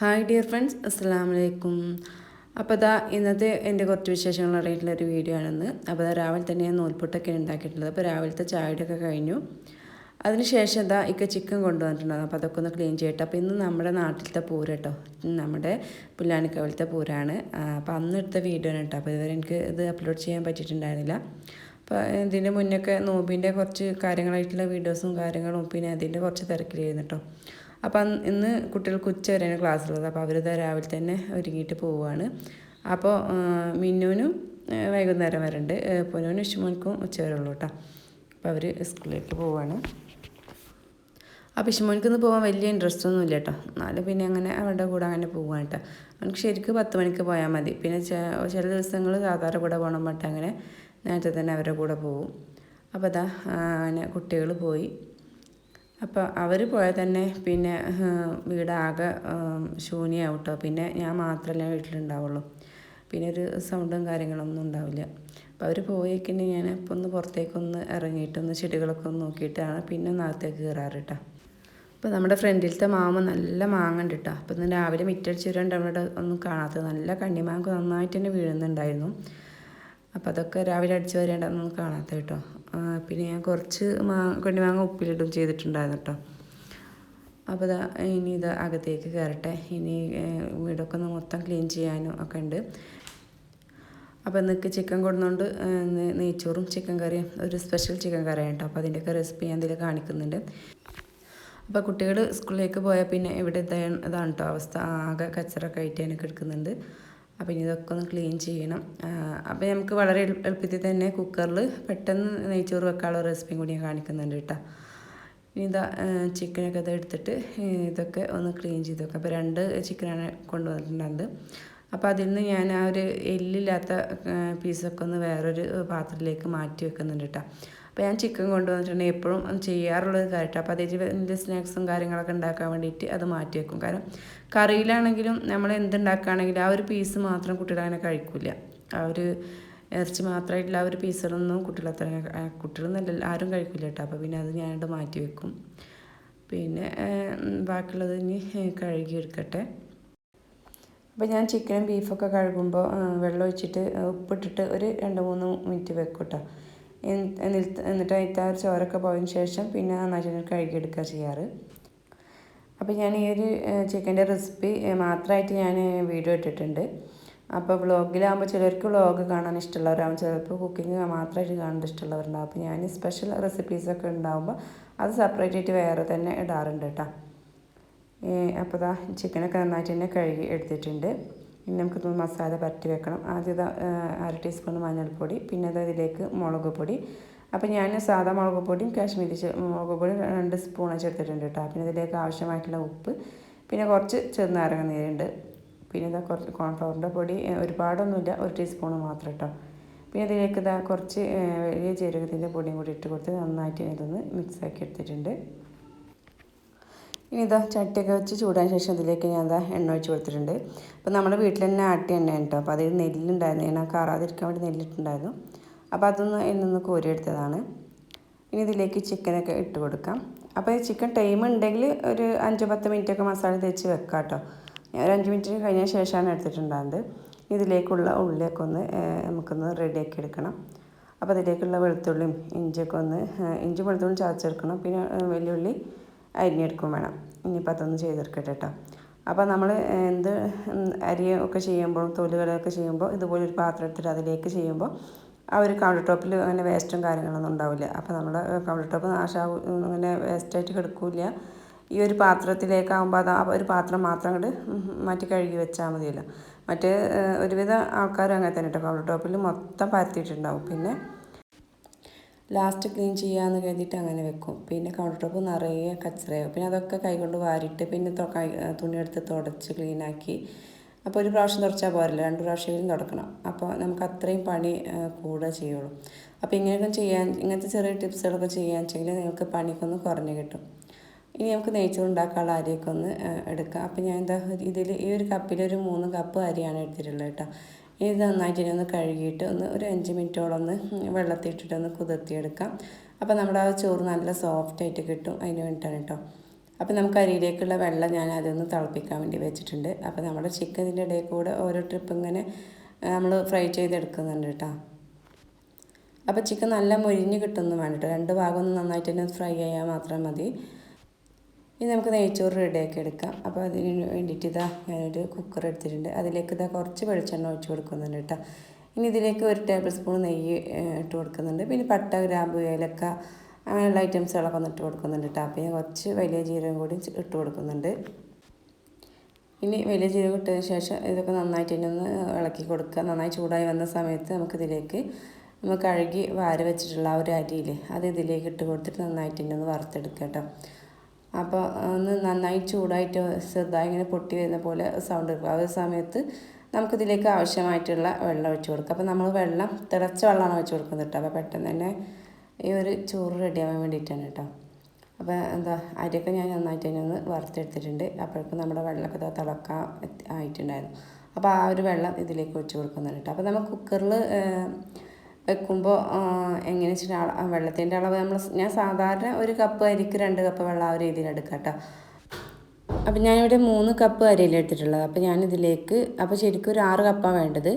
Hi dear friends അസ്സാം വലൈക്കും അപ്പോൾ അതാ ഇന്നത്തെ എന്റെ കുറച്ച് വിശേഷങ്ങൾ അറിയിട്ടുള്ള ഒരു വീഡിയോ ആണെന്ന്. അപ്പോൾ അതാ രാവിലെ തന്നെ ഞാൻ നൂൽപുട്ടൊക്കെ ഉണ്ടാക്കിയിട്ടുള്ളത്. അപ്പോൾ രാവിലത്തെ ചായയുടെയൊക്കെ കഴിഞ്ഞു. അതിനുശേഷം എന്താ ഇക്ക ചിക്കൻ കൊണ്ടുവന്നിട്ടുണ്ടായിരുന്നു. അപ്പോൾ അതൊക്കെ ഒന്ന് ക്ലീൻ ചെയ്യട്ടെ. അപ്പോൾ ഇന്ന് നമ്മുടെ നാട്ടിലത്തെ പൂര കേട്ടോ. നമ്മുടെ പുല്ലാനിക്കവലത്തെ പൂരാണ് അപ്പോൾ അന്ന് എടുത്ത വീഡിയോ ആണ് കേട്ടോ. അപ്പോൾ ഇതുവരെ എനിക്ക് ഇത് അപ്ലോഡ് ചെയ്യാൻ പറ്റിയിട്ടുണ്ടായിരുന്നില്ല. അപ്പോൾ ഇതിന്റെ മുന്നൊക്കെ നോമ്പിന്റെ കുറച്ച് കാര്യങ്ങളായിട്ടുള്ള വീഡിയോസും കാര്യങ്ങളും പിന്നെ അതിന്റെ കുറച്ച് തിരക്കിലായിരുന്നു കേട്ടോ. അപ്പം ഇന്ന് കുട്ടികൾക്ക് ഉച്ച വരെയാണ് ക്ലാസ് ഉള്ളത്. അപ്പോൾ അവരിത് രാവിലെ തന്നെ ഒരുങ്ങിയിട്ട് പോവുകയാണ് അപ്പോൾ മിന്നുവിനും വൈകുന്നേരം വരെ ഉണ്ട് പൊന്നുവിനും ഇഷ്ടമോനിക്കും ഉച്ച വരെ ഉള്ളൂ കേട്ടോ. അപ്പോൾ അവർ സ്കൂളിലേക്ക് പോവുകയാണ് അപ്പോൾ ഇഷ്ടമോനിക്ക് ഇന്ന് പോകാൻ വലിയ ഇൻട്രസ്റ്റ് ഒന്നും ഇല്ല കേട്ടോ. എന്നാലും പിന്നെ അങ്ങനെ അവരുടെ കൂടെ അങ്ങനെ പോവുകയാണ് കേട്ടോ. അവനക്ക് ശരിക്കും പത്ത് മണിക്ക് പോയാൽ മതി. പിന്നെ ചില ദിവസങ്ങൾ സാധാരണ കൂടെ പോകണം പറ്റും അങ്ങനെ നേരത്തെ തന്നെ അവരുടെ കൂടെ പോകും അപ്പോൾ അതാ അങ്ങനെ കുട്ടികൾ പോയി. അപ്പോൾ അവർ പോയാൽ തന്നെ പിന്നെ വീടാകെ ശൂന്യമാവും കേട്ടോ പിന്നെ ഞാൻ മാത്രമല്ല വീട്ടിലുണ്ടാവുള്ളൂ. പിന്നെ ഒരു സൗണ്ടും കാര്യങ്ങളൊന്നും ഉണ്ടാവില്ല. അപ്പോൾ അവർ പോയേക്കിന് ഞാൻ ഇപ്പം ഒന്ന് പുറത്തേക്കൊന്ന് ഇറങ്ങിയിട്ടൊന്ന് ചെടികളൊക്കെ ഒന്ന് നോക്കിയിട്ടാണ് പിന്നെ നാളത്തേക്ക് കയറാറ് കേട്ടോ അപ്പോൾ നമ്മുടെ ഫ്രണ്ടിലത്തെ മാമ നല്ല മാങ്ങ ഉണ്ട് കേട്ടോ അപ്പോൾ ഇന്ന് രാവിലെ മിറ്റടിച്ച് വരാണ്ട് അവിടെ ഒന്നും കാണാത്തത് നല്ല കണ്ണിമാങ്ങ നന്നായിട്ട് തന്നെ വീഴുന്നുണ്ടായിരുന്നു. അപ്പോൾ അതൊക്കെ രാവിലെ അടിച്ച് വരേണ്ടതൊന്നും കാണാത്ത കേട്ടോ. പിന്നെ ഞാൻ കുറച്ച് മാ കണ്ണിമാങ്ങ ഉപ്പിലിടും ചെയ്തിട്ടുണ്ടായിരുന്നു കേട്ടോ അപ്പോൾ ഇതാ ഇനി ഇത് അകത്തേക്ക് കയറട്ടെ. ഇനി വീടൊക്കെ ഒന്ന് മൊത്തം ക്ലീൻ ചെയ്യാനും ഒക്കെ ഉണ്ട്. അപ്പോൾ ഇന്നൊക്കെ ചിക്കൻ കൊടുന്നുകൊണ്ട് നെയ്ച്ചോറും ചിക്കൻ കറിയും ഒരു സ്പെഷ്യൽ ചിക്കൻ കറിയാണ് കേട്ടോ അപ്പോൾ അതിന്റെയൊക്കെ റെസിപ്പി ഞാൻ ഇതിൽ കാണിക്കുന്നുണ്ട്. അപ്പോൾ കുട്ടികൾ സ്കൂളിലേക്ക് പോയാൽ പിന്നെ ഇവിടെ ഇതാണ് കേട്ടോ അവസ്ഥ. ആകെ കച്ചറൊക്കെ ആയിട്ട് എനിക്ക് എടുക്കുന്നുണ്ട്. അപ്പോൾ ഇനി ഇതൊക്കെ ഒന്ന് ക്ലീൻ ചെയ്യണം. അപ്പോൾ നമുക്ക് വളരെ എളുപ്പത്തിൽ തന്നെ കുക്കറിൽ പെട്ടെന്ന് നെയ്ച്ചോറ് വെക്കാനുള്ള റെസിപ്പിയും കൂടി ഞാൻ കാണിക്കുന്നുണ്ട് കേട്ടോ ഇനി ഇതാ ചിക്കനൊക്കെ ഇത് എടുത്തിട്ട് ഇതൊക്കെ ഒന്ന് ക്ലീൻ ചെയ്ത് വെക്കാം. അപ്പോൾ രണ്ട് ചിക്കനാണ് കൊണ്ടുവന്നിട്ടുണ്ടായത്. അപ്പോൾ അതിൽ നിന്ന് ഞാൻ ആ ഒരു എല്ലില്ലാത്ത പീസൊക്കെ ഒന്ന് വേറൊരു പാത്രത്തിലേക്ക് മാറ്റി വെക്കുന്നുണ്ട് കേട്ടോ അപ്പോൾ ഞാൻ ചിക്കൻ കൊണ്ടുവന്നിട്ടുണ്ടെങ്കിൽ എപ്പോഴും ചെയ്യാറുള്ളത് കാര്യമായിട്ട് അപ്പോൾ അതേ വലിയ സ്നാക്സും കാര്യങ്ങളൊക്കെ ഉണ്ടാക്കാൻ വേണ്ടിയിട്ട് അത് മാറ്റി വെക്കും കാരണം കറിയിലാണെങ്കിലും നമ്മൾ എന്തുണ്ടാക്കുകയാണെങ്കിലും ആ ഒരു പീസ് മാത്രം കുട്ടികൾ അങ്ങനെ കഴിക്കില്ല ആ ഒരു ഇറച്ചി മാത്രമായിട്ടുള്ള ആ ഒരു പീസുകളൊന്നും കുട്ടികൾ അത്ര കുട്ടികളൊന്നും ആരും കഴിക്കില്ല കേട്ടോ. അപ്പോൾ പിന്നെ അത് ഞാനിട്ട് മാറ്റി വെക്കും പിന്നെ ബാക്കിയുള്ളത് ഇനി കഴുകി എടുക്കട്ടെ. അപ്പോൾ ഞാൻ ചിക്കനും ബീഫൊക്കെ കഴുകുമ്പോൾ വെള്ളം ഒഴിച്ചിട്ട് ഉപ്പിട്ടിട്ട് ഒരു രണ്ട് മൂന്ന് മിനിറ്റ് വെക്കും കേട്ടോ. എന്നിട്ട് അതിന്റെ ആ ചോരൊക്കെ പോയതിന് ശേഷം പിന്നെ നന്നായിട്ട് കഴുകിയെടുക്കുക ചെയ്യാറ്. അപ്പോൾ ഞാൻ ഈ ഒരു ചിക്കന്റെ റെസിപ്പി മാത്രമായിട്ട് ഞാൻ വീഡിയോ ഇട്ടിട്ടുണ്ട്. അപ്പോൾ വ്ളോഗിലാകുമ്പോൾ ചിലർക്ക് വ്ളോഗ് കാണാൻ ഇഷ്ടമുള്ളവരാകും ചിലപ്പോൾ കുക്കിംഗ് മാത്രമായിട്ട് കാണാൻ ഇഷ്ടമുള്ളവരുണ്ടാവും. അപ്പോൾ ഞാൻ സ്പെഷ്യൽ റെസിപ്പീസൊക്കെ ഉണ്ടാകുമ്പോൾ അത് സെപ്പറേറ്റ് ആയിട്ട് വേറെ തന്നെ ഇടാറുണ്ട് കേട്ടോ. അപ്പോൾ ഇതാ ചിക്കനൊക്കെ നന്നായിട്ട് തന്നെ കഴുകി എടുത്തിട്ടുണ്ട്. ഇനി നമുക്കിതൊന്ന് മസാല പരട്ടി വെക്കണം. ആദ്യം അര ടീസ്പൂൺ മഞ്ഞൾപ്പൊടി പിന്നെ അത് ഇതിലേക്ക് മുളക് പൊടി. അപ്പോൾ ഞാൻ സാധാ മുളക് പൊടിയും കാശ്മീരി മുളക് പൊടിയും രണ്ട് സ്പൂൺ ചേർത്തിട്ടുണ്ട് കേട്ടോ പിന്നെ ഇതിലേക്ക് ആവശ്യമായിട്ടുള്ള ഉപ്പ് പിന്നെ കുറച്ച് ചെറുനാരങ്ങ നീരുണ്ട്. പിന്നെ ഇതാ കുറച്ച് കോൺഫ്ലവറിന്റെ പൊടി ഒരുപാടൊന്നുമില്ല ഒരു ടീസ്പൂൺ മാത്രം കേട്ടോ പിന്നെ ഇതിലേക്ക് ഇതാ കുറച്ച് വലിയ ജീരകത്തിന്റെ പൊടിയും കൂടി ഇട്ട് കൊടുത്ത് നന്നായിട്ട് ഇതൊന്ന് മിക്സാക്കി എടുത്തിട്ടുണ്ട്. ഇനി ഇതാ ചട്ടിയൊക്കെ വെച്ച് ചൂടാൻ ശേഷം ഇതിലേക്ക് ഞാൻ ഇതാ എണ്ണ ഒഴിച്ച് കൊടുത്തിട്ടുണ്ട്. അപ്പോൾ നമ്മുടെ വീട്ടിൽ തന്നെ ആട്ടിയ എണ്ണ കേട്ടോ അപ്പോൾ അതിൽ നെല്ലുണ്ടായിരുന്നു. ഞാൻ കറാതിരിക്കാൻ വേണ്ടി നെല്ലിട്ടുണ്ടായിരുന്നു. അപ്പോൾ അതൊന്ന് എന്നൊന്ന് കോരിയെടുത്തതാണ് ഇനി ഇതിലേക്ക് ചിക്കനൊക്കെ ഇട്ട് കൊടുക്കാം. അപ്പോൾ ചിക്കൻ ടൈം ഉണ്ടെങ്കിൽ ഒരു അഞ്ച് പത്ത് മിനിറ്റൊക്കെ മസാല തേച്ച് വെക്കാം കേട്ടോ ഞാൻ ഒരു അഞ്ച് മിനിറ്റ് കഴിഞ്ഞ ശേഷമാണ് എടുത്തിട്ടുണ്ടായത് ഇതിലേക്കുള്ള ഉള്ളിയൊക്കെ ഒന്ന് നമുക്കൊന്ന് റെഡിയാക്കി എടുക്കണം. അപ്പോൾ അതിലേക്കുള്ള വെളുത്തുള്ളിയും ഇഞ്ചിയൊക്കെ ഒന്ന് ഇഞ്ചി വെളുത്തുള്ളി ചതച്ചെടുക്കണം. പിന്നെ വെല്ലുള്ളി അരിഞ്ഞെടുക്കും വേണം. ഇനിയിപ്പോൾ അതൊന്ന് ചെയ്തെടുക്കട്ടെ കേട്ടോ അപ്പോൾ നമ്മൾ എന്ത് അരി ഒക്കെ ചെയ്യുമ്പോൾ തൊലുകളൊക്കെ ചെയ്യുമ്പോൾ ഇതുപോലെ ഒരു പാത്രം എടുത്തിട്ട് അതിലേക്ക് ചെയ്യുമ്പോൾ ആ ഒരു കൗണ്ടർ ടോപ്പിൽ അങ്ങനെ വേസ്റ്റും കാര്യങ്ങളൊന്നും ഉണ്ടാവില്ല. അപ്പോൾ നമ്മുടെ കൗണ്ടർ ടോപ്പ് നാശാവും അങ്ങനെ വേസ്റ്റായിട്ട് കിടക്കില്ല. ഈ ഒരു പാത്രത്തിലേക്കാകുമ്പോൾ അത് ഒരു പാത്രം മാത്രം അങ്ങോട്ട് മാറ്റി കഴുകി വെച്ചാൽ മതിയല്ലോ. മറ്റേ ഒരുവിധ ആൾക്കാരും അങ്ങനെ തന്നെ കേട്ടോ കൗണ്ടർ ടോപ്പിൽ മൊത്തം പരത്തിയിട്ടുണ്ടാവും. പിന്നെ ലാസ്റ്റ് ക്ലീൻ ചെയ്യാമെന്ന് കരുതിയിട്ട് അങ്ങനെ വെക്കും. പിന്നെ കൗണ്ടർ ടോപ്പ് നിറയെ കച്ചറയാവും. പിന്നെ അതൊക്കെ കൈകൊണ്ട് വാരിയിട്ട് പിന്നെ തുണിയെടുത്ത് തുടച്ച് ക്ലീനാക്കി അപ്പോൾ ഒരു പ്രാവശ്യം തുടച്ചാൽ പോരല്ല. രണ്ട് പ്രാവശ്യമെങ്കിലും തുടക്കണം. അപ്പോൾ നമുക്ക് അത്രയും പണി കൂടുക ചെയ്യുള്ളൂ. അപ്പോൾ ഇങ്ങനെയൊക്കെ ചെയ്യാൻ ഇങ്ങനത്തെ ചെറിയ ടിപ്സുകളൊക്കെ ചെയ്യാൻ വെച്ചെങ്കിൽ നിങ്ങൾക്ക് പണിക്കൊന്ന് കുറഞ്ഞ് കിട്ടും. ഇനി നമുക്ക് നെയ്ച്ചോറ് ഉണ്ടാക്കാനുള്ള അരിയൊക്കെ ഒന്ന് എടുക്കാം. അപ്പോൾ ഞാൻ എന്താ ഇതിൽ ഈ ഒരു കപ്പിൽ ഒരു മൂന്ന് കപ്പ് അരിയാണ് എടുത്തിട്ടുള്ളത് കേട്ടോ. ഇത് നന്നായിട്ട് ഇനി ഒന്ന് കഴുകിയിട്ട് ഒന്ന് ഒരു അഞ്ച് മിനിറ്റോളം ഒന്ന് വെള്ളത്തിൽ ഇട്ടിട്ട് ഒന്ന് കുതിർത്തിയെടുക്കാം. അപ്പോൾ നമ്മുടെ ആ ചോറ് നല്ല സോഫ്റ്റായിട്ട് കിട്ടും അതിന് വേണ്ടിയിട്ടാണ് കേട്ടോ അപ്പോൾ നമുക്ക് അരിയിലേക്കുള്ള വെള്ളം ഞാൻ അതൊന്ന് തിളപ്പിക്കാൻ വേണ്ടി വെച്ചിട്ടുണ്ട്. അപ്പോൾ നമ്മുടെ ചിക്കൻ ഇടയിൽ കൂടെ ഓരോ ട്രിപ്പ് ഇങ്ങനെ നമ്മൾ ഫ്രൈ ചെയ്തെടുക്കുന്നുണ്ട് കേട്ടോ അപ്പോൾ ചിക്കൻ നല്ല മൊരിഞ്ഞ് കിട്ടുന്നു കേട്ടോ രണ്ട് ഭാഗം ഒന്ന് നന്നായിട്ട് തന്നെ ഫ്രൈ ചെയ്യാൻ മാത്രം മതി. ഇനി നമുക്ക് നെയ്ച്ചോറ് റെഡിയാക്കി എടുക്കാം. അപ്പോൾ അതിന് വേണ്ടിയിട്ട് ഇതാ ഞാനൊരു കുക്കർ എടുത്തിട്ടുണ്ട്. അതിലേക്ക് ഇതാ കുറച്ച് വെളിച്ചെണ്ണ ഒഴിച്ച് കൊടുക്കുന്നുണ്ട് കേട്ടോ. ഇനി ഇതിലേക്ക് ഒരു ടേബിൾ സ്പൂൺ നെയ്യ് ഇട്ട് കൊടുക്കുന്നുണ്ട്. പിന്നെ പട്ട ഗ്രാമ്പു ഏലക്ക അങ്ങനെയുള്ള ഐറ്റംസുകളൊക്കെ ഒന്ന് ഇട്ട് കൊടുക്കുന്നുണ്ട് കേട്ടോ. പിന്നെ കുറച്ച് വലിയ ജീരകം കൂടി ഇട്ട് കൊടുക്കുന്നുണ്ട്. ഇനി വലിയ ജീരകം ഇട്ടതിന് ശേഷം ഇതൊക്കെ നന്നായിട്ട് ഇനി ഒന്ന് ഇളക്കി കൊടുക്കുക. നന്നായി ചൂടായി വന്ന സമയത്ത് നമുക്കിതിലേക്ക് നമ്മൾ കഴുകി വാര വെച്ചിട്ടുള്ള ആ ഒരു അരിയില്ലേ അത് ഇതിലേക്ക് ഇട്ട് കൊടുത്തിട്ട് നന്നായിട്ട് ഇനി ഒന്ന് വറുത്തെടുക്കുക കേട്ടോ. അപ്പോൾ ഒന്ന് നന്നായി ചൂടായിട്ട് ചെറുതായി ഇങ്ങനെ പൊട്ടി വരുന്ന പോലെ സൗണ്ട് എടുക്കും ആ ഒരു സമയത്ത് നമുക്കിതിലേക്ക് ആവശ്യമായിട്ടുള്ള വെള്ളം ഒഴിച്ച് കൊടുക്കുക. അപ്പോൾ നമ്മൾ വെള്ളം തിളച്ച വെള്ളമാണ് ഒഴിച്ച് കൊടുക്കുന്നത് കേട്ടോ. അപ്പോൾ പെട്ടെന്ന് തന്നെ ഈ ഒരു ചോറ് റെഡിയാവാൻ വേണ്ടിയിട്ടാണ് കേട്ടോ. അപ്പോൾ എന്താ അരിയൊക്കെ ഞാൻ നന്നായിട്ട് തന്നെ ഒന്ന് വറുത്തെടുത്തിട്ടുണ്ട്. അപ്പോഴേക്കും നമ്മുടെ വെള്ളമൊക്കെ തിളക്കാൻ ആയിട്ടുണ്ടായിരുന്നു. അപ്പോൾ ആ ഒരു വെള്ളം ഇതിലേക്ക് ഒഴിച്ച് കൊടുക്കുന്നുണ്ട് കേട്ടോ. അപ്പോൾ നമ്മൾ കുക്കറിൽ വെക്കുമ്പോൾ എങ്ങനെ വെച്ചിട്ട് വെള്ളത്തിന്റെ അളവ് നമ്മൾ ഞാൻ സാധാരണ ഒരു കപ്പ് അരിക്ക് രണ്ട് കപ്പ് വെള്ളം ആ ഒരു രീതിയിൽ എടുക്കാം കേട്ടോ അപ്പം ഞാനിവിടെ മൂന്ന് കപ്പ് അരിയിൽ എടുത്തിട്ടുള്ളത്. അപ്പോൾ ഞാനിതിലേക്ക് അപ്പോൾ ശരിക്കും ഒരു ആറ് കപ്പാണ് വേണ്ടത്.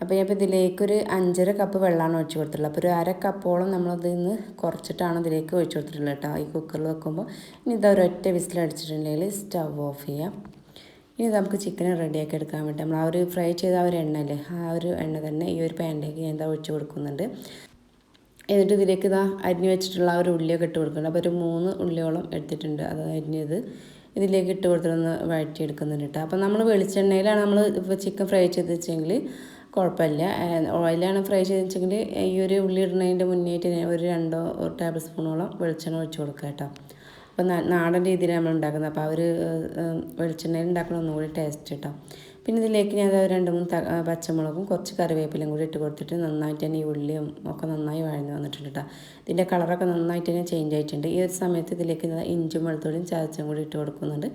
അപ്പോൾ ഞാൻ ഇപ്പോൾ ഇതിലേക്കൊരു അഞ്ചര കപ്പ് വെള്ളമാണ് ഒഴിച്ചു കൊടുത്തിട്ടുള്ളത്. അപ്പോൾ ഒരു അര കപ്പോളം നമ്മളതിൽ നിന്ന് കുറച്ചിട്ടാണ് ഇതിലേക്ക് ഒഴിച്ചു കൊടുത്തിട്ടുള്ളത് കേട്ടോ ഈ കുക്കറിൽ വെക്കുമ്പോൾ ഇനി ഇതൊരൊറ്റ വിസിലടിച്ചിട്ടുണ്ടെങ്കിൽ സ്റ്റവ് ഓഫ് ചെയ്യാം. ഇനി നമുക്ക് ചിക്കൻ റെഡിയാക്കി എടുക്കാൻ വേണ്ടി. നമ്മൾ ആ ഒരു ഫ്രൈ ചെയ്ത ആ ഒരു എണ്ണ അല്ലേ ആ ഒരു എണ്ണ തന്നെ ഈ ഒരു പാനിലേക്ക് ഞാൻ എന്താ ഒഴിച്ച് കൊടുക്കുന്നുണ്ട്. എന്നിട്ട് ഇതിലേക്ക് ഇതാ അരിഞ്ഞ് വെച്ചിട്ടുള്ള ആ ഒരു ഉള്ളിയൊക്കെ ഇട്ട് കൊടുക്കുന്നുണ്ട്. അപ്പോൾ ഒരു മൂന്ന് ഉള്ളിയോളം എടുത്തിട്ടുണ്ട് അത് അരിഞ്ഞത്. ഇതിലേക്ക് ഇട്ട് കൊടുത്തിട്ടൊന്ന് വഴറ്റിയെടുക്കുന്നുണ്ട് കേട്ടോ അപ്പോൾ നമ്മൾ വെളിച്ചെണ്ണയിലാണ് നമ്മൾ ഇപ്പോൾ ചിക്കൻ ഫ്രൈ ചെയ്ത് വെച്ചെങ്കിൽ കുഴപ്പമില്ല. ഓയിലാണ് ഫ്രൈ ചെയ്ത് വെച്ചെങ്കിൽ ഈ ഒരു ഉള്ളി ഇടുന്നതിന്റെ മുന്നേറ്റ് ഒരു രണ്ടോ ടേബിൾ സ്പൂണോളം വെളിച്ചെണ്ണ ഒഴിച്ച് കൊടുക്കുക കേട്ടോ അപ്പോൾ നാടൻ രീതിയിൽ നമ്മൾ ഉണ്ടാക്കുന്നത്. അപ്പോൾ അവർ വെളിച്ചെണ്ണയിൽ ഉണ്ടാക്കുന്ന ഒന്നുകൂടി ടേസ്റ്റ് കേട്ടോ പിന്നെ ഇതിലേക്ക് ഞാൻ രണ്ട് മൂന്ന് പച്ചമുളകും കുറച്ച് കറിവേപ്പിലയും കൂടി ഇട്ട് കൊടുത്തിട്ട് നന്നായിട്ട് തന്നെ ഈ ഉള്ളിയും ഒക്കെ നന്നായി വഴഞ്ഞു വന്നിട്ടുണ്ട് കേട്ടോ ഇതിന്റെ കളറൊക്കെ നന്നായിട്ട് തന്നെ ചേഞ്ച് ആയിട്ടുണ്ട്. ഈ ഒരു സമയത്ത് ഇതിലേക്ക് ഇഞ്ചും വെളുത്തുള്ളിയും ചതച്ചും കൂടി ഇട്ട് കൊടുക്കുന്നുണ്ട്.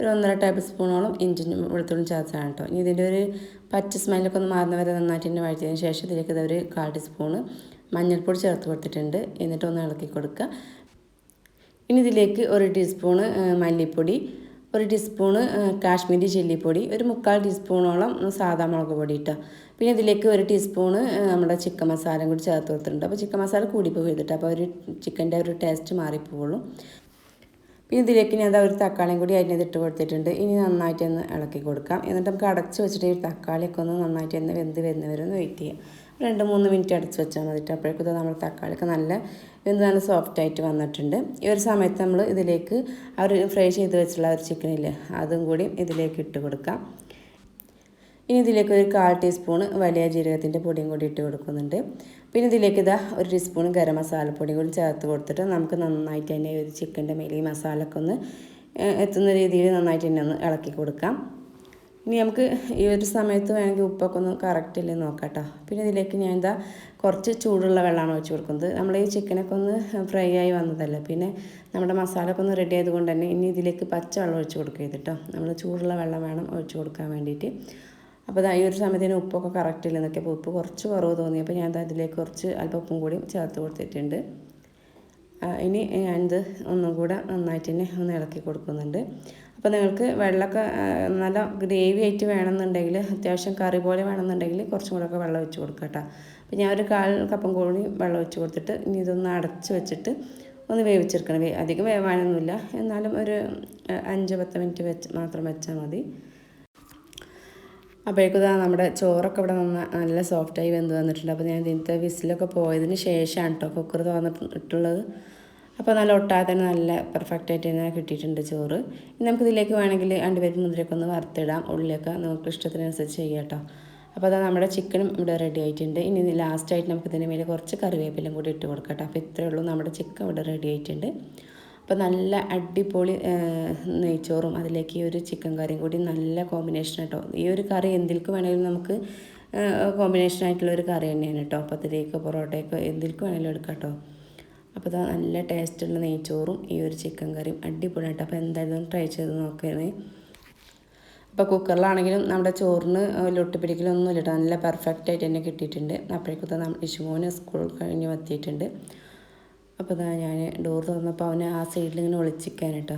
ഒരു ഒന്നര ടേബിൾ സ്പൂണോളം ഇഞ്ചും വെളുത്തുള്ളിയും ചതച്ചാണ് കേട്ടോ ഇനി ഇതിന്റെ ഒരു പച്ച സ്മെല്ലൊക്കെ ഒന്ന് മാറുന്ന വരെ നന്നായിട്ട് തന്നെ വഴറ്റിയതിന് ശേഷം ഇതിലേക്ക് ഇതൊരു കാൽ ടീസ്പൂണ് മഞ്ഞൾപ്പൊടി ചേർത്ത് കൊടുത്തിട്ടുണ്ട്. എന്നിട്ട് ഒന്ന് ഇളക്കി കൊടുക്കുക. ഇനി ഇതിലേക്ക് ഒരു ടീസ്പൂണ് മല്ലിപ്പൊടി ഒരു ടീസ്പൂണ് കാശ്മീരി ചില്ലിപ്പൊടി ഒരു മുക്കാൽ ടീസ്പൂണോളം സാധാ മുളക് പൊടി ഇട്ടോ. പിന്നെ ഇതിലേക്ക് ഒരു ടീസ്പൂണ് നമ്മുടെ ചിക്കൻ മസാലയും കൂടി ചേർത്ത് കൊടുത്തിട്ടുണ്ട്. അപ്പോൾ ചിക്കൻ മസാല കൂടിപ്പോയി ചെയ്തിട്ട് അപ്പോൾ ഒരു ചിക്കന്റെ ഒരു ടേസ്റ്റ് മാറിപ്പോവുള്ളൂ. പിന്നെ ഇതിലേക്ക് ഞാൻ അതാ ഒരു തക്കാളിയും കൂടി അതിനകത്ത് ഇട്ട് കൊടുത്തിട്ടുണ്ട്. ഇനി നന്നായിട്ടൊന്ന് ഇളക്കി കൊടുക്കാം. എന്നിട്ട് നമുക്ക് അടച്ച് വെച്ചിട്ട് ഈ തക്കാളിയൊക്കെ ഒന്ന് നന്നായിട്ട് ഒന്ന് വെന്ത് വരുന്നവരൊന്ന് വെയിറ്റ് ചെയ്യാം. രണ്ട് മൂന്ന് മിനിറ്റ് അടച്ച് വെച്ചാൽ മതിട്ട് അപ്പോഴേക്കും നമ്മൾ തക്കാളിയൊക്കെ നല്ല എന്ത് നല്ല സോഫ്റ്റ് ആയിട്ട് വന്നിട്ടുണ്ട്. ഈ ഒരു സമയത്ത് നമ്മൾ ഇതിലേക്ക് അവർ ഫ്രൈ ചെയ്ത് വെച്ചിട്ടുള്ള ഒരു ചിക്കനില്ലേ അതും കൂടി ഇതിലേക്ക് ഇട്ട് കൊടുക്കാം. ഇനി ഇതിലേക്ക് ഒരു കാൽ ടീസ്പൂൺ വലിയ ജീരകത്തിന്റെ പൊടിയും കൂടി ഇട്ട് കൊടുക്കുന്നുണ്ട്. പിന്നെ ഇതിലേക്ക് ഇതാ ഒരു ടീസ്പൂൺ ഗരം മസാലപ്പൊടിയും കൂടി ചേർത്ത് കൊടുത്തിട്ട് നമുക്ക് നന്നായിട്ട് തന്നെ ഒരു ചിക്കന്റെ മേലെ ഈ മസാലയൊക്കെ ഒന്ന് എത്തുന്ന രീതിയിൽ നന്നായിട്ട് തന്നെ ഒന്ന് ഇളക്കി കൊടുക്കാം. ഇനി നമുക്ക് ഈ ഒരു സമയത്ത് വേണമെങ്കിൽ ഉപ്പൊക്കെ ഒന്ന് കറക്റ്റ് ഇല്ലെന്ന് നോക്കാം പിന്നെ ഇതിലേക്ക് ഞാൻ എന്താ കുറച്ച് ചൂടുള്ള വെള്ളമാണ് ഒഴിച്ച് കൊടുക്കുന്നത്. നമ്മൾ ഈ ചിക്കനൊക്കെ ഒന്ന് ഫ്രൈ ആയി വന്നതല്ലേ. പിന്നെ നമ്മുടെ മസാല ഒക്കെ ഒന്ന് റെഡി ആയതുകൊണ്ട് തന്നെ ഇനി ഇതിലേക്ക് പച്ച വെള്ളം ഒഴിച്ച് കൊടുക്കുക കേട്ടോ നമ്മൾ ചൂടുള്ള വെള്ളം വേണം ഒഴിച്ച് കൊടുക്കാൻ വേണ്ടിയിട്ട്. അപ്പോൾ ഈ ഒരു സമയത്തിന് ഉപ്പൊക്കെ കറക്റ്റ് ഇല്ലെന്നൊക്കെ അപ്പോൾ ഉപ്പ് കുറച്ച് കുറവ് തോന്നി അപ്പോൾ ഞാൻ അതിലേക്ക് കുറച്ച് അല്പം ഉപ്പും കൂടി ചേർത്ത് കൊടുത്തിട്ടുണ്ട്. ഇനി ഞാനിത് ഒന്നും കൂടെ നന്നായിട്ട് തന്നെ ഒന്ന് ഇളക്കി കൊടുക്കുന്നുണ്ട്. അപ്പോൾ നിങ്ങൾക്ക് വെള്ളമൊക്കെ നല്ല ഗ്രേവി ആയിട്ട് വേണമെന്നുണ്ടെങ്കിൽ അത്യാവശ്യം കറി പോലെ വേണമെന്നുണ്ടെങ്കിൽ കുറച്ചും കൂടെ ഒക്കെ വെള്ളം വെച്ച് കൊടുക്കുക കേട്ടോ. അപ്പോൾ ഞാൻ ഒരു കാൽ കപ്പം കൂടി വെള്ളം വെച്ച് കൊടുത്തിട്ട് ഇനി ഇതൊന്ന് അടച്ച് വെച്ചിട്ട് ഒന്ന് വേവിച്ചെടുക്കണം. അധികം വേവാനൊന്നുമില്ല. എന്നാലും ഒരു അഞ്ച് പത്ത് മിനിറ്റ് വെച്ച് മാത്രം വെച്ചാൽ മതി. അപ്പോഴേക്കും നമ്മുടെ ചോറൊക്കെ ഇവിടെ നന്ന നല്ല സോഫ്റ്റായി വെന്ത് വന്നിട്ടുണ്ട്. അപ്പോൾ ഞാൻ ഇതിന്റെ വിസിലൊക്കെ പോയതിന് ശേഷമാണ് കേട്ടോ കുക്കർ തുറന്നിട്ടുള്ളത് അപ്പോൾ നല്ല ഒട്ടാതെ തന്നെ നല്ല പെർഫെക്റ്റ് ആയിട്ട് തന്നെ കിട്ടിയിട്ടുണ്ട് ചോറ്. ഇനി നമുക്കിതിലേക്ക് വേണമെങ്കിൽ അണ്ടിപ്പരിപ്പ് മുതിരൊക്കെ ഒന്ന് വറുത്തിടാം. ഉള്ളിയൊക്കെ നമുക്ക് ഇഷ്ടത്തിനനുസരിച്ച് ചെയ്യാം കേട്ടോ. അപ്പോൾ അതാ നമ്മുടെ ചിക്കനും ഇവിടെ റെഡി ആയിട്ടുണ്ട്. ഇനി ലാസ്റ്റായിട്ട് നമുക്ക് ഇതിന്റെ മേലെ കുറച്ച് കറിവേപ്പിലും കൂടി ഇട്ട് കൊടുക്കാം കേട്ടോ. അപ്പോൾ ഇത്രയേ ഉള്ളൂ നമ്മുടെ ചിക്കൻ ഇവിടെ റെഡി ആയിട്ടുണ്ട്. അപ്പോൾ നല്ല അടിപൊളി നെയ്ച്ചോറും അതിലേക്ക് ഈ ഒരു ചിക്കൻ കറിയും കൂടി നല്ല കോമ്പിനേഷൻ കേട്ടോ ഈ ഒരു കറി എന്തിൽക്ക് വേണമെങ്കിലും നമുക്ക് കോമ്പിനേഷൻ ആയിട്ടുള്ള ഒരു കറി തന്നെയാണ് കേട്ടോ. അതിലേക്ക് പൊറോട്ടയൊക്കെ എന്തിൽക്ക് വേണമെങ്കിലും എടുക്കാം കേട്ടോ. അപ്പോൾ അത് നല്ല ടേസ്റ്റുള്ള നെയ്ച്ചോറും ഈ ഒരു ചിക്കൻ കറിയും അടിപൊളിയായിട്ട് അപ്പോൾ എന്തായാലും ട്രൈ ചെയ്ത് നോക്കണേ അപ്പോൾ കുക്കറിലാണെങ്കിലും നമ്മുടെ ചോറിന് ലൊട്ടിപ്പിടിക്കലൊന്നും ഇല്ല നല്ല പെർഫെക്റ്റ് ആയിട്ട് തന്നെ കിട്ടിയിട്ടുണ്ട്. അപ്പോഴേക്കും നമ്മുടെ ഇഷുമോന് സ്കൂൾ കഴിഞ്ഞ് എത്തിയിട്ടുണ്ട്. അപ്പോൾ ഇതാ ഞാൻ ഡോർ തുറന്നപ്പോൾ അവനെ ആ സൈഡിൽ ഇങ്ങനെ ഒളിച്ചിക്കാൻ കേട്ടോ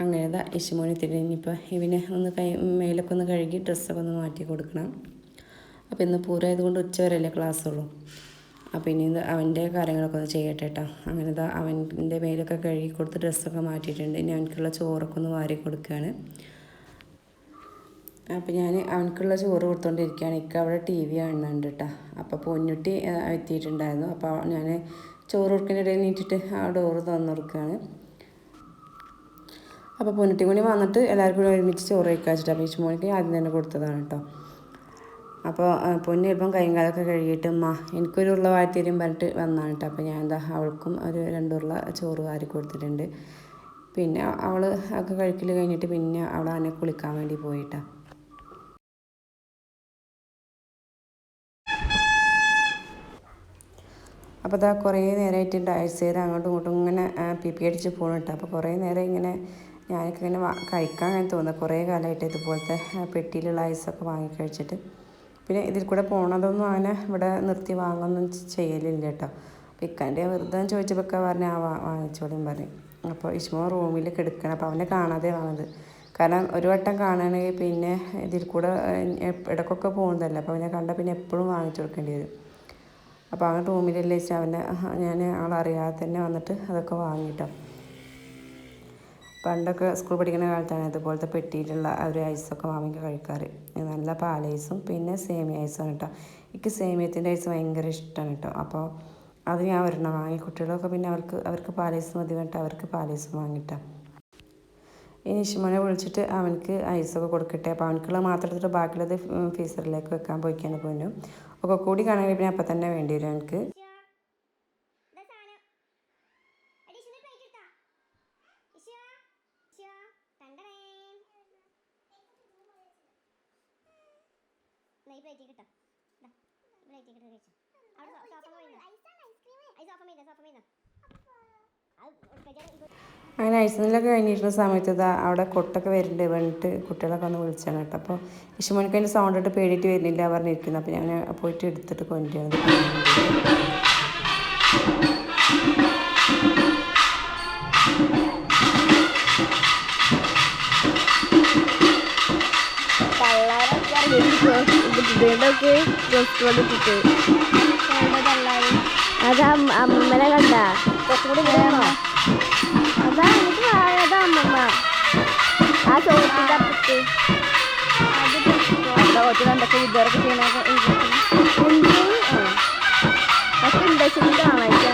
അങ്ങനെ ഇതാ തിരി ഇനിയിപ്പോൾ ഇവനെ ഒന്ന് കൈ മേലൊക്കെ ഒന്ന് കഴുകി ഡ്രസ്സൊക്കെ ഒന്ന് മാറ്റി കൊടുക്കണം. അപ്പോൾ ഇന്ന് പൂരമായതുകൊണ്ട് ഉച്ച വരെയല്ലേ ക്ലാസ്സുള്ളൂ അപ്പോൾ ഇനി അവന്റെ കാര്യങ്ങളൊക്കെ ഒന്ന് ചെയ്യട്ടെ കേട്ടോ അങ്ങനെ ഇതാ അവന്റെ മേലൊക്കെ കഴുകി കൊടുത്ത് ഡ്രസ്സൊക്കെ മാറ്റിയിട്ടുണ്ട്. ഇനി അവനക്കുള്ള ചോറൊക്കെ ഒന്ന് വാരി കൊടുക്കുകയാണ് അപ്പോൾ ഞാൻ അവനക്കുള്ള ചോറ് കൊടുത്തോണ്ടിരിക്കുകയാണ് ഇക്ക അവിടെ ടി വി കാണുന്നുണ്ട് കേട്ടോ അപ്പോൾ പൊന്നുട്ടി എത്തിയിട്ടുണ്ടായിരുന്നു. അപ്പോൾ ഞാൻ ചോറ് ഇടയിൽ നീട്ടിട്ട് ആ ഡോറ് തുറന്നു കൊടുക്കുകയാണ്. അപ്പോൾ പൊന്നിട്ടി കൂടി വന്നിട്ട് എല്ലാവർക്കും കൂടി ഒരുമിച്ച് ചോറ് കഴിക്കാൻ വെച്ചിട്ട് അപ്പോൾ ഇച്ചുമോനിക്ക് ആദ്യം തന്നെ കൊടുത്തതാണ് കേട്ടോ അപ്പോൾ പൊന്നി പൊന്നു ചിലപ്പം കൈയും കാലൊക്കെ കഴുകിയിട്ട് അമ്മ എനിക്കൊരു ഉരുള വാഴ്ത്തിരും പറഞ്ഞിട്ട് വന്നാണ് കേട്ടോ അപ്പോൾ ഞാൻ എന്താ അവൾക്കും ഒരു രണ്ടുരുള ചോറ് വാരി കൊടുത്തിട്ടുണ്ട്. പിന്നെ അവൾ ഒക്കെ കഴിക്കൽ കഴിഞ്ഞിട്ട് പിന്നെ അവൾ അതിനെ കുളിക്കാൻ വേണ്ടി പോയിട്ടാ അപ്പോൾ അതാ കുറേ നേരമായിട്ട് ഡയസേർ അങ്ങോട്ടും ഇങ്ങോട്ടും ഇങ്ങനെ ആ, പി പി അടിച്ച് പോകണിട്ട് അപ്പോൾ കുറേ നേരം ഇങ്ങനെ ഞാനൊക്കെ ഇങ്ങനെ കഴിക്കാൻ അങ്ങനെ തോന്നുന്നത് കുറേ കാലമായിട്ട് ഇതുപോലത്തെ പെട്ടിയിലുള്ള ഐസൊക്കെ വാങ്ങി കഴിച്ചിട്ട്. പിന്നെ ഇതിൽ കൂടെ പോണതൊന്നും അങ്ങനെ ഇവിടെ നിർത്തി വാങ്ങൊന്നും ചെയ്യലില്ല കേട്ടോ. അപ്പോൾ ഇക്കാന്റെ വെറുതെ ചോദിച്ചപ്പോൾ ഒക്കെ പറഞ്ഞ ആ വാ വാങ്ങിച്ചോളും പറഞ്ഞു. അപ്പോൾ ഇഷ്മോ റൂമിൽ കിടക്കണം. അപ്പോൾ അവനെ കാണാതെ വാങ്ങുന്നത് കാരണം ഒരു വട്ടം കാണുകയാണെങ്കിൽ പിന്നെ ഇതിൽ കൂടെ ഇടക്കൊക്കെ പോകുന്നതല്ല. അപ്പോൾ അവനെ കണ്ടാൽ പിന്നെ എപ്പോഴും വാങ്ങിച്ചു കൊടുക്കേണ്ടി വരും. അപ്പോൾ അവൻ റൂമിലല്ലേ അവന്റെ ഞാൻ ആളറിയാതെ തന്നെ വന്നിട്ട് അതൊക്കെ വാങ്ങിട്ടോ. പണ്ടൊക്കെ സ്കൂൾ പഠിക്കുന്ന കാലത്താണ് ഇതുപോലത്തെ പെട്ടിയിലുള്ള ആ ഒരു ഐസൊക്കെ വാങ്ങി കഴിക്കാറ്. നല്ല പാലൈസും പിന്നെ സേമിയ ഐസും കേട്ടോ എനിക്ക് സേമിയത്തിന്റെ ഐസ് ഭയങ്കര ഇഷ്ടമാണ് കേട്ടോ അപ്പോൾ അത് ഞാൻ ഒരെണ്ണം വാങ്ങി. കുട്ടികളൊക്കെ പിന്നെ അവർക്ക് അവർക്ക് പാലൈസ് മതി പറഞ്ഞിട്ട് അവർക്ക് പാലൈസും വാങ്ങിട്ടാ. ഇനി ഇഷ്മോനെ വിളിച്ചിട്ട് അവനക്ക് ഐസൊക്കെ കൊടുക്കട്ടെ. അപ്പോൾ അവനക്കുള്ള മാത്രം എടുത്തിട്ട് ബാക്കിയുള്ളത് ഫീസറിലേക്ക് വെക്കാൻ പോയിക്കാണ് പോന്നു. ഒക്കെ കൂടി കാണാൻ പിന്നെ അപ്പം തന്നെ വേണ്ടി വരും അവനക്ക് അങ്ങനെ ഐസ്നിലൊക്കെ കഴിഞ്ഞിരുന്ന സമയത്ത് ഇതാ അവിടെ കൊട്ടൊക്കെ വരുന്നുണ്ട് പറഞ്ഞിട്ട് കുട്ടികളൊക്കെ ഒന്ന് വിളിച്ചാണ് കേട്ടോ അപ്പോൾ ഇഷുമോനിക്ക് അതിന്റെ സൗണ്ട് ഇട്ട് പേടിയിട്ട് വരുന്നില്ല പറഞ്ഞിരിക്കുന്നത് അപ്പോൾ ഞാൻ പോയിട്ട് എടുത്തിട്ട് കൊണ്ടുവരുന്നത് അതാ അമ്മനെ കണ്ട കുറച്ചുകൂടി mama. asal kita putih. Aku tuh. Jalan tak kau jalan ke sini eh, ini, Pasti udah sini lagi.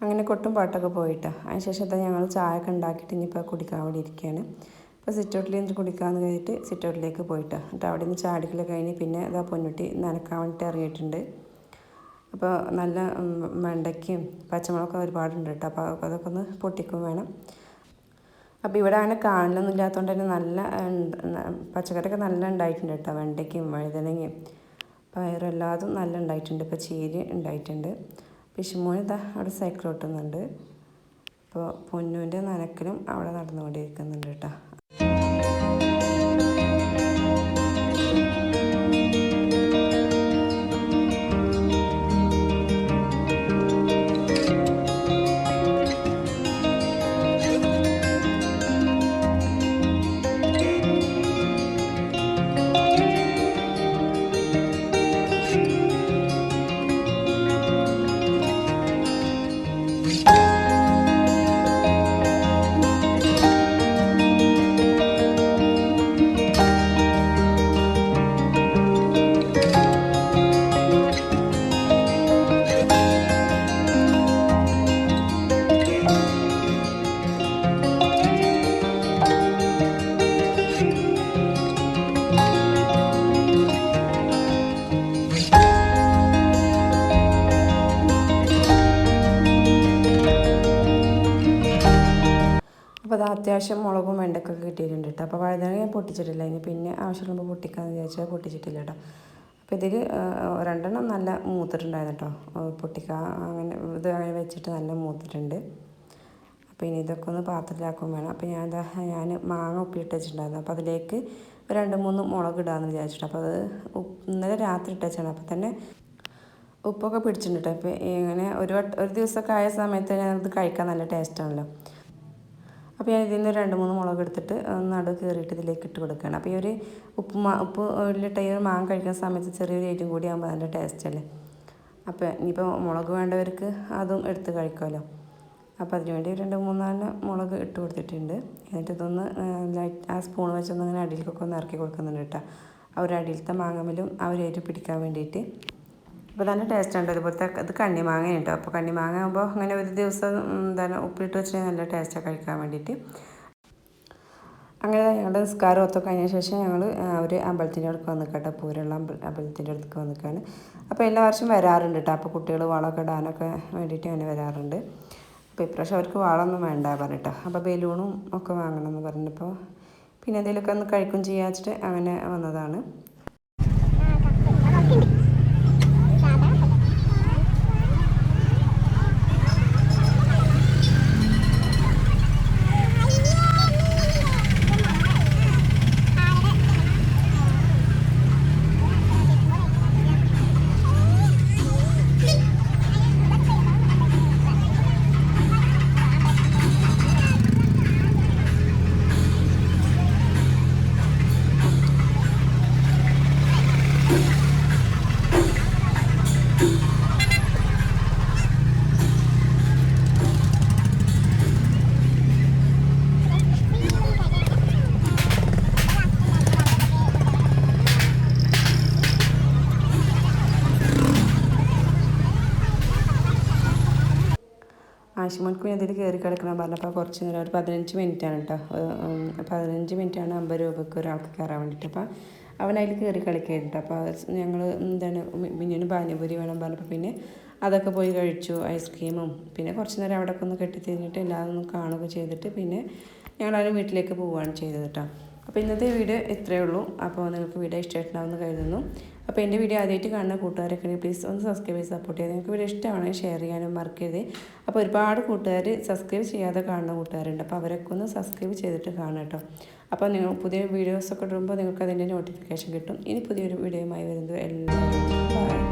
അങ്ങനെ കൊട്ടും പാട്ടൊക്കെ പോയിട്ട്. അതിന് ശേഷം ഞങ്ങൾ ചായ ഒക്കെ ഉണ്ടാക്കിയിട്ട് ഇനിയിപ്പോൾ കുടിക്കാൻ വേണ്ടി ഇരിക്കുകയാണ്. അപ്പോൾ സിറ്റൗട്ടിൽ നിന്ന് കുടിക്കാമെന്ന് കഴിഞ്ഞിട്ട് സിറ്റൗട്ടിലേക്ക് പോയിട്ട്. എന്നിട്ട് അവിടെ നിന്ന് ചാടിക്കൽ കഴിഞ്ഞ് പിന്നെ ഇതാ പൊന്നുട്ടി നനക്കാൻ വേണ്ടിയിട്ട് ഇറങ്ങിയിട്ടുണ്ട്. അപ്പോൾ നല്ല വെണ്ടയ്ക്കും പച്ചമുളകൊക്കെ ഒരുപാടുണ്ട് കേട്ടോ. അപ്പോൾ അതൊക്കെ ഒന്ന് പൊട്ടിക്കും വേണം. അപ്പോൾ ഇവിടെ അങ്ങനെ കാണലൊന്നും ഇല്ലാത്തതുകൊണ്ട് തന്നെ നല്ല പച്ചക്കറിയൊക്കെ നല്ല ഉണ്ടായിട്ടുണ്ട് കേട്ടോ. വെണ്ടയ്ക്കയും വഴുതനങ്ങയും പയറും എല്ലാതും നല്ല ഉണ്ടായിട്ടുണ്ട്. ഇപ്പോൾ ചീര ഉണ്ടായിട്ടുണ്ട്. പിശുമോൻ ഇതാ അവിടെ സൈക്കിൾ ഓട്ടുന്നുണ്ട്. അപ്പോൾ പൊന്നുവിന്റെ നനക്കലും അവിടെ നടന്നുകൊണ്ടിരിക്കുന്നുണ്ട് കേട്ടോ. അത്യാവശ്യം മുളകും വെണ്ടക്കൊക്കെ കിട്ടിയിട്ടുണ്ട് കേട്ടോ അപ്പോൾ വഴുതനങ്ങ ഞാൻ പൊട്ടിച്ചിട്ടില്ല. ഇനി പിന്നെ ആവശ്യമുള്ളപ്പോൾ പൊട്ടിക്കാമെന്ന് വിചാരിച്ചാൽ പൊട്ടിച്ചിട്ടില്ല കേട്ടോ അപ്പോൾ ഇതിൽ രണ്ടെണ്ണം നല്ല മൂത്തിട്ടുണ്ടായിരുന്നു കേട്ടോ പൊട്ടിക്കാൻ അങ്ങനെ ഇത് അങ്ങനെ വെച്ചിട്ട് നല്ല മൂത്തിട്ടുണ്ട്. അപ്പോൾ ഇനി ഇതൊക്കെ ഒന്ന് പാത്രത്തിലാക്കും വേണം. അപ്പോൾ ഞാൻ എന്താ ഞാൻ മാങ്ങ ഉപ്പിലിട്ട് വെച്ചിട്ടുണ്ടായിരുന്നു. അപ്പോൾ അതിലേക്ക് രണ്ട് മൂന്ന് മുളക് ഇടാമെന്ന് വിചാരിച്ചിട്ട് അപ്പോൾ അത് ഇന്നലെ രാത്രി ഇട്ട് വെച്ചാണ്. അപ്പോൾ തന്നെ ഉപ്പൊക്കെ പിടിച്ചിട്ടുണ്ട് കേട്ടോ അപ്പോൾ ഇങ്ങനെ ഒരു ഒരു ദിവസമൊക്കെ ആയ സമയത്ത് അത് കഴിക്കാൻ നല്ല ടേസ്റ്റാണല്ലോ അപ്പോൾ ഞാൻ ഇതിൽ നിന്ന് രണ്ട് മൂന്ന് മുളക് എടുത്തിട്ട് നടു കയറിയിട്ട് ഇതിലേക്ക് ഇട്ട് കൊടുക്കുകയാണ്. അപ്പോൾ ഈ ഒരു ഉപ്പ് മാ ഉപ്പ് ഇട്ട ഈ ഒരു മാങ്ങ കഴിക്കുന്ന സമയത്ത് ചെറിയൊരു ഏറ്റവും കൂടി ആകുമ്പോൾ അതിന്റെ ടേസ്റ്റ് അല്ലേ? അപ്പോൾ ഇനിയിപ്പോൾ മുളക് വേണ്ടവർക്ക് അതും എടുത്ത് കഴിക്കാമല്ലോ. അപ്പോൾ അതിനുവേണ്ടി രണ്ട് മൂന്നാൽ മുളക് ഇട്ട് കൊടുത്തിട്ടുണ്ട്. എന്നിട്ട് ഇതൊന്ന് ലൈറ്റ് ആ സ്പൂൺ വെച്ചൊന്ന് അങ്ങനെ അടിയിലേക്കൊക്കെ ഒന്ന് ഇറക്കി കൊടുക്കുന്നുണ്ട് കേട്ടോ. ആ ഒരു അടിയിലത്തെ മാങ്ങമ്മലും ആ ഒരു എരിവ് പിടിക്കാൻ വേണ്ടിയിട്ട്. അപ്പോൾ നല്ല ടേസ്റ്റ് ഉണ്ട്. അതുപോലത്തെ ഇത് കണ്ണിമാങ്ങ കേട്ടോ. അപ്പോൾ കണ്ണിമാങ്ങ ആകുമ്പോൾ അങ്ങനെ ഒരു ദിവസം തന്നെ ഉപ്പിട്ട് വെച്ചിട്ടുണ്ടെങ്കിൽ നല്ല ടേസ്റ്റാണ് കഴിക്കാൻ വേണ്ടിയിട്ട്. അങ്ങനെ ഞങ്ങളുടെ നിസ്കാരം ഒത്തൊക്കെ കഴിഞ്ഞ ശേഷം ഞങ്ങൾ ഒരു അമ്പലത്തിന്റെ അടുക്ക് വന്ന് കേട്ടോ പൂരെല്ലാം അമ്പലത്തിന്റെ വന്ന് വന്നിക്കാണ്. അപ്പോൾ എല്ലാ വർഷവും വരാറുണ്ട് കേട്ടോ. അപ്പോൾ കുട്ടികൾ വളമൊക്കെ ഇടാനൊക്കെ വേണ്ടിയിട്ട് അങ്ങനെ വരാറുണ്ട്. അപ്പോൾ ഇപ്രാവശ്യം അവർക്ക് വളമൊന്നും വേണ്ട പറഞ്ഞിട്ടോ അപ്പോൾ ബലൂണും ഒക്കെ വാങ്ങണം എന്ന് പറഞ്ഞപ്പോൾ പിന്നെ എന്തെങ്കിലുമൊക്കെ ഒന്ന് കഴിക്കും ചെയ്യാച്ചിട്ട് അങ്ങനെ വന്നതാണ്. ആശുമോൾക്ക് പിന്നെ അതിൽ കയറി കിടക്കണം പറഞ്ഞപ്പോൾ കുറച്ച് നേരം ഒരു പതിനഞ്ച് മിനിറ്റാണ് കേട്ടോ പതിനഞ്ച് മിനിറ്റാണ് അമ്പത് രൂപയ്ക്ക് ഒരാൾക്ക് കയറാൻ വേണ്ടിയിട്ട് അപ്പോൾ അവൻ അതിൽ കയറി കളിക്കായിരുന്നു അപ്പോൾ ഞങ്ങൾ എന്താണ് മിന്നിന് പാനിപൂരി വേണം പറഞ്ഞപ്പോൾ പിന്നെ അതൊക്കെ പോയി കഴിച്ചു ഐസ്ക്രീമും. പിന്നെ കുറച്ച് നേരം അവിടെ ഒന്ന് കെട്ടിത്തിരിഞ്ഞിട്ട് എല്ലാവരും ഒന്ന് കാണുകയൊക്കെ ചെയ്തിട്ട് പിന്നെ ഞങ്ങൾ അവരുടെ വീട്ടിലേക്ക് പോവുകയാണ് ചെയ്തത് കേട്ടോ അപ്പോൾ ഇന്നത്തെ വീട് ഇത്രയേ ഉള്ളൂ. അപ്പോൾ നിങ്ങൾക്ക് വീഡിയോ ഇഷ്ടമായിട്ടുണ്ടാവുമെന്ന് കരുതുന്നു. അപ്പോൾ എന്റെ വീഡിയോ ആദ്യമായിട്ട് കാണുന്ന കൂട്ടുകാരൊക്കെ പ്ലീസ് ഒന്ന് സബ്സ്ക്രൈബ് ചെയ്ത് സപ്പോർട്ട് ചെയ്യുക. നിങ്ങൾക്ക് വീഡിയോ ഇഷ്ടമാണെങ്കിൽ ഷെയർ ചെയ്യാനും മറക്കരുത്. അപ്പോൾ ഒരുപാട് കൂട്ടുകാർ സബ്സ്ക്രൈബ് ചെയ്യാതെ കാണുന്ന കൂട്ടുകാരുണ്ട്. അപ്പോൾ അവരൊക്കെ ഒന്ന് സബ്സ്ക്രൈബ് ചെയ്തിട്ട് കാണാം കേട്ടോ. അപ്പോൾ നിങ്ങൾ പുതിയ വീഡിയോസൊക്കെ ഇടുമ്പോൾ നിങ്ങൾക്ക് അതിന്റെ നോട്ടിഫിക്കേഷൻ കിട്ടും. ഇനി പുതിയൊരു വീഡിയോയുമായി വരുന്നത് എല്ലാവരും.